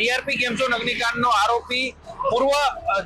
TRP game zone અગ્નિકાંડનો આરોપી પૂર્વ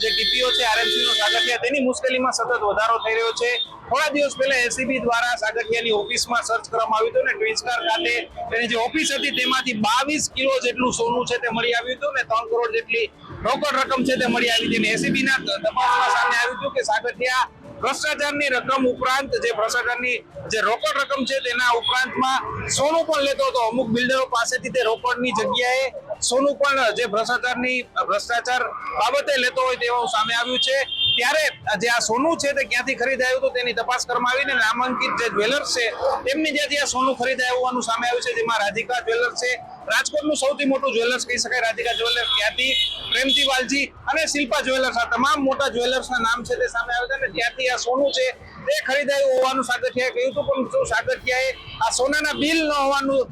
જે ડીપીઓ છે આરએમસી નો સાગઠિયા, તેની મુશ્કેલીમાં સતત વધારો થઈ રહ્યો છે. થોડા દિવસ પહેલા એસીબી દ્વારા સાગઠિયાની ઓફિસમાં સર્ચ કરવામાં આવ્યું હતું ને ટ્વિન્સકાર ખાતે તેની જે ઓફિસ હતી, તેમાંથી બાવીસ કિલો જેટલું સોનું છે તે મળી આવ્યું હતું ને, ત્રણ કરોડ જેટલી રોકડ રકમ છે તે મળી આવી હતી. એસીબી ના તપાસમાં સામે આવ્યું હતું કે સાગઠિયા ભ્રષ્ટાચારની રકમ ઉપરાંત જે ભ્રષ્ટાચારની જે રોકડ રકમ છે તેના ઉપરાંતમાં સોનું પણ લેતો હતો. અમુક બિલ્ડરો પાસેથી તે રોકડની જગ્યાએ સોનું પણ જે ભ્રષ્ટાચારની, ભ્રષ્ટાચાર બાબતે લેતો હોય તેવું સામે આવ્યું છે. ત્યારે જે આ સોનું છે તે ક્યાંથી ખરીદાયું હતું તેની તપાસ કરવામાં આવીને નામાંકિત જે જ્વેલર્સ છે, તેમની જ્યાંથી આ સોનું ખરીદાયું હોવાનું સામે આવ્યું છે, જેમાં રાધિકા જ્વેલર્સ છે. રાજકોટનું સૌથી મોટું જ્વેલર્સ કહી શકાય. રાધિકા જ્વેલર્સ ત્યાંથી પ્રેમજી વાલજી અને શિલ્પા જ્વેલર્સ, આ તમામ મોટા જ્વેલર્સના નામ છે તે સામે આવ્યા છે અને ત્યાંથી આ સોનું છે તે ખરીદાયું હોવાનું સાગઠિયાએ કહ્યું હતું. પણ શું સાગઠિયાએ આ સોનાના બિલ ન હોવાનું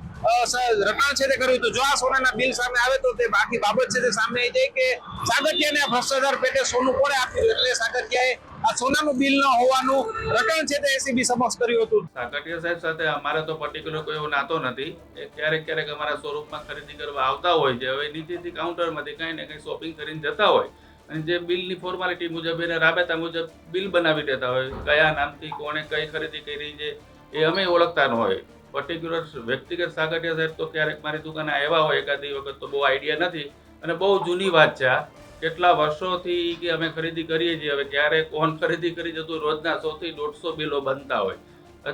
રટાણ છે તે કર્યું હતું. જો આ સોનાના બિલ સામે આવે તો તે બાકી બાબત છે તે સામે આવી જાય કે સાગઠિયાને આ ભ્રષ્ટાચાર પેટે સોનું કોણે આપ્યું? એટલે સાગઠિયાએ આ સોનાનું બિલ ન હોવાનું રટણ છે તે એસીબી સમક્ષ કર્યું હતું. સાકટિયા સાહેબ સાથે અમારે તો પર્ટિક્યુલર કોઈ એવો નાતો નથી. એ ક્યારેક ક્યારેક અમારા સ્વરૂપમાં ખરીદી કરવા આવતા હોય છે. હવે નીચેથી કાઉન્ટરમાંથી કંઈ ને કંઈ શોપિંગ કરીને જતા હોય. અને જે બિલની ફોર્માલિટી મુજબ એને રાબેતા મુજબ બિલ બનાવી દેતા હોય. કયા નામથી, કોણે કઈ ખરીદી કરી છે, એ અમે ઓળખતા ન હોય. પર્ટિક્યુલર વ્યક્તિગત સાગઠિયા સાહેબ તો ક્યારેક મારી દુકાને આવ્યા હોય એકાદી વખત તો બહુ આઈડિયા નથી. અને બહુ જૂની વાત છે કેટલા વર્ષોથી કે અમે ખરીદી કરીએ છીએ, હવે ક્યારેક ઓન ખરીદી કરી જતું રોજના સોથી દોઢસો બિલો બનતા હોય.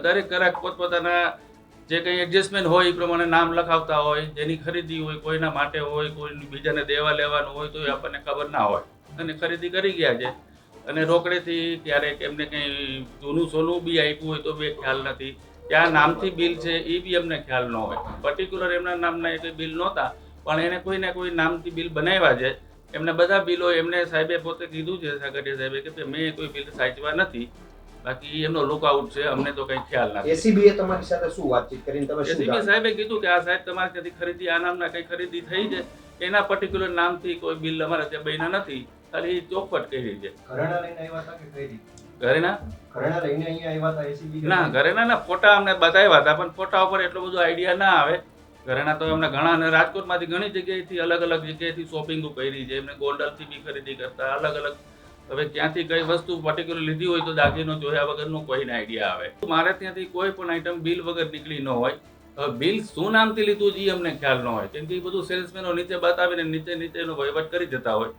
દરેક ગ્રાહક પોતપોતાના જે કંઈ એડજસ્ટમેન્ટ હોય એ પ્રમાણે નામ લખાવતા હોય, જેની ખરીદી હોય, કોઈના માટે હોય કોઈ બીજાને દેવા લેવાનું હોય, તો એ આપણને ખબર ના હોય. અને ખરીદી કરી ગયા છે. અને રોકડેથી ક્યારેક એમને કંઈ જૂનું સોનું બી આપ્યું હોય તો બે ખ્યાલ નથી. ક્યાં નામથી બિલ છે એ બી અમને ખ્યાલ ન હોય. પર્ટિક્યુલર એમના નામના એ બિલ નહોતા પણ એને કોઈ ને કોઈ નામથી બિલ બનાવ્યા છે. એમને બધા બિલો એમને સાહેબે પોતે કીધું છે સાગરિયા સાહેબે કે મેં કોઈ બિલ સાચવા નથી. બાકી એમનો લુકઆઉટ છે અમને તો કંઈ ખ્યાલ નથી. એસીબી એ તમારી સાથે શું વાતચીત કરીને તમે એસીબી સાહેબે કીધું કે આ સાહેબ તમારે ક્યાંથી ખરીદી આ નામના કઈ ખરીદી થઈ છે. એના પર્ટિક્યુલર નામથી કોઈ બિલ અમારે ત્યાં બન્યા નથી. ખાલી ચોખવટ કરી છે. ઘરેણા લઈને આવ્યા હતા કે કઈ રીતે? ઘરે ના ઘરેણા લઈને અહીંયા આવ્યા હતા એસીબી ના ઘરે ના ફોટા અમને બતાવ્યા હતા પણ ફોટા ઉપર એટલો બધો આઈડિયા ના આવે. ઘરેના તો એમને ઘણા અને રાજકોટમાંથી ઘણી જગ્યાએથી અલગ અલગ જગ્યાએથી શોપિંગો કરી છે એમને ગોંડલથી બી ખરીદી કરતા અલગ અલગ. હવે ક્યાંથી કઈ વસ્તુ પર્ટિક્યુલર લીધી હોય તો દાગીનો જોયા વગરનો કોઈને આઈડિયા આવે. મારે ત્યાંથી કોઈ પણ આઈટમ બિલ વગર નીકળી ન હોય. હવે બિલ શું નામથી લીધું છે એ અમને ખ્યાલ ન હોય કેમ કે એ બધું સેલ્સમેનો નીચે બતાવીને નીચે નીચેનો વહીવટ કરી જતા હોય.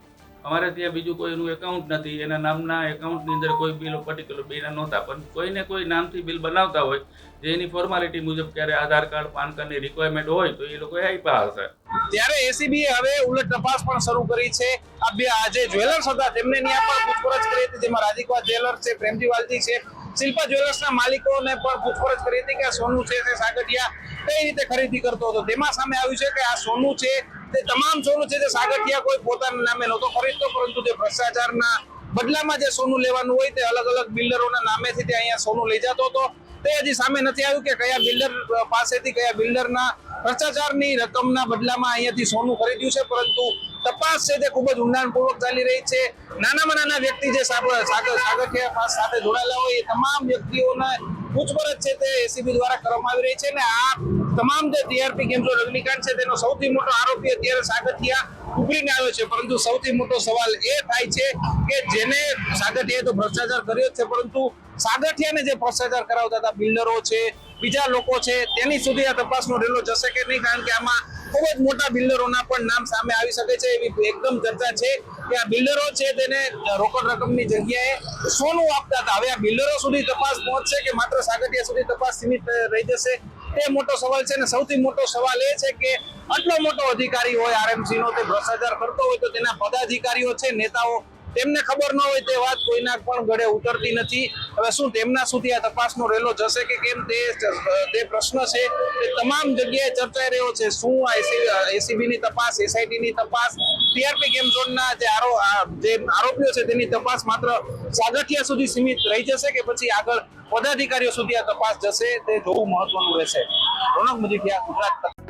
અમારે ત્યાં બીજું કોઈનું એકાઉન્ટ નથી. એના નામના એકાઉન્ટની અંદર કોઈ બિલ પર્ટિક્યુલર બિલ નહોતા. પણ કોઈને કોઈ નામથી બિલ બનાવતા હોય, જે એની ફોર્માલિટી મુજબ ક્યારે આધાર કાર્ડ, પાન કાર્ડની રિક્વાયરમેન્ટ હોય, તો એ લોકોએ આપ્યા હશે. ત્યારે એસીબી હવે ઉલટ તપાસ પણ શરૂ કરી છે. આ બે આજે જ્વેલર્સ હતા. તેમને ત્યાં પણ પૂછપરછ કરી હતી. જેમાં રાજીકવા જ્વેલર્સ છે, પ્રેમજી વાલજી છે શિલ્પા જ્વેલર્સના માલિકોને પણ પૂછપરછ કરી હતી કે આ સોનું છે તે સાગઠિયા કઈ રીતે ખરીદી કરતો હતો? તેમાં સામે આવ્યું છે કે આ સોનું છે તે તમામ સોનું છે તે સાગઠિયા કોઈ પોતાના નામે નહોતો ખરીદતો, પરંતુ જે ભ્રષ્ટાચારના બદલામાં જે સોનું લેવાનું હોય તે અલગ અલગ બિલ્ડરોના નામેથી તે અહીંયા સોનું લઈ જતો હતો. તે હજી સામે નથી આવ્યું કે કયા બિલ્ડર પાસેથી કયા બિલ્ડરના ભ્રષ્ટાચારની રકમના બદલામાં અહીંયાથી સોનું ખરીદ્યું છે, પરંતુ તપાસ છે તે ખૂબ જ ઊંડાણપૂર્વક ચાલી રહી છે. નાનામાં નાના વ્યક્તિ જે સાગ- સાગ- પાસ સાથે જોડાયેલા હોય એ તમામ વ્યક્તિઓના પૂછપરછ છે તે એસીબી દ્વારા કરવામાં આવી રહી છે અને આ તમામ જે ટીઆરપી ગેમ રજનીકાંત છે તેનો સૌથી મોટો આરોપી અત્યારે સાગઠિયા ઉભરીને આવ્યો છે. પરંતુ સૌથી મોટો સવાલ એ થાય છે કે જેને સાગઠિયાએ તો ભ્રષ્ટાચાર કર્યો જ છે, પરંતુ સાગઠિયાને જે ભ્રષ્ટાચાર કરાવતા હતા, બિલ્ડરો છે, બીજા લોકો છે, તેની સુધી આ તપાસનો રેલો જશે કે નહીં? કારણ કે આમાં ખૂબ જ મોટા બિલ્ડરોના પણ નામ સામે આવી શકે છે એવી એકદમ ચર્ચા છે કે આ બિલ્ડરો છે તેને રોકડ રકમની જગ્યાએ સોનું આપતા હતા. હવે આ બિલ્ડરો સુધી તપાસ પહોંચશે કે માત્ર સાગઠિયા સુધી તપાસ સીમિત રહી જશે? તે મોટો સવાલ છે અને સૌથી મોટો સવાલ એ છે કે આટલો મોટો અધિકારી હોય આરએમસી નો તે ભ્રષ્ટાચાર કરતો હોય તો તેના પદાધિકારીઓ છે, નેતાઓ તેમને ખબર ન હોય તે વાત કોઈના પણ ગળે ઉતરતી નથી હવે શું તેમના સુધી આ તપાસનો રેલો જશે કે કેમ તે તે પ્રશ્ન છે તે તમામ જગ્યાએ ચર્ચાઈ રહ્યો છે શું આ એસીબી ની તપાસ એસઆઈટી ની તપાસ ટીઆરપી ગેમ ઝોનના જે આરો જે આરોપીઓ છે તેની તપાસ માત્ર સાગઠિયા સુધી સીમિત રહી જશે કે પછી આગળ પદાધિકારીઓ સુધી આ તપાસ જશે તે જોવું મહત્વનું રહેશે રોનક મજીઠિયા ગુજરાત.